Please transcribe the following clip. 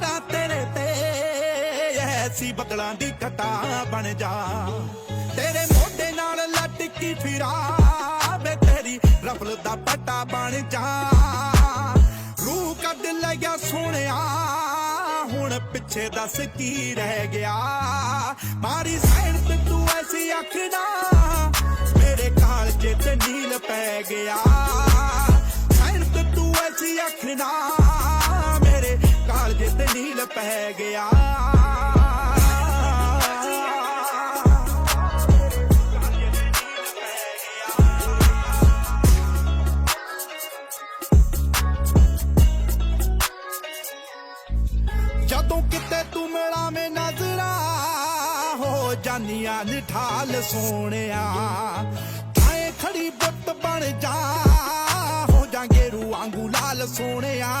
ਮੋਹਰਾਂ ਤੇਰੇ ਤੇ। ਐਸੀ ਬਦਲਾਂ ਦੀ ਘਟਾ ਬਣ ਜਾ। ਤੇਰੇ ਮੋਢੇ ਨਾਲ ਲਟਕੀ ਫਿਰਾਂ ਵੇ ਤੇਰੀ ਰਫਲ ਦਾ ਪਟਾ ਬਣ ਜਾ। ਰੂਹ ਕੱਢ ਲਿਆ ਸੋਹਣਿਆ, ਹੁਣ ਪਿੱਛੇ ਦੱਸ ਕੀ ਰਹਿ ਗਿਆ। ਮਾਰੀ ਸੈਣ ਤੇ ਤੂੰ ਐਸੀ ਅੱਖਣਾ ਮੇਰੇ ਕਾਲਜੇ ਤੇ ਨੀਲ ਪੈ ਗਿਆ। ਸੈਣ ਤੇ ਤੂੰ ਐਸੀ ਅੱਖਣਾ ਪੈ ਗਿਆ। ਜਦੋਂ ਕਿਤੇ ਤੂੰ ਮਿਲਾਵੇਂ ਨਜ਼ਰਾਂ ਹੋ ਜਾਨੀਆਂ ਨਿਠਾਲ ਸੋਹਣਿਆ, ਥਾਏ ਖੜੀ ਬੁੱਤ ਬਣ ਜਾ, ਹੋ ਜਾਂਗੇ ਰੂ ਵਾਂਗੂ ਲਾਲ ਸੋਹਣਿਆ।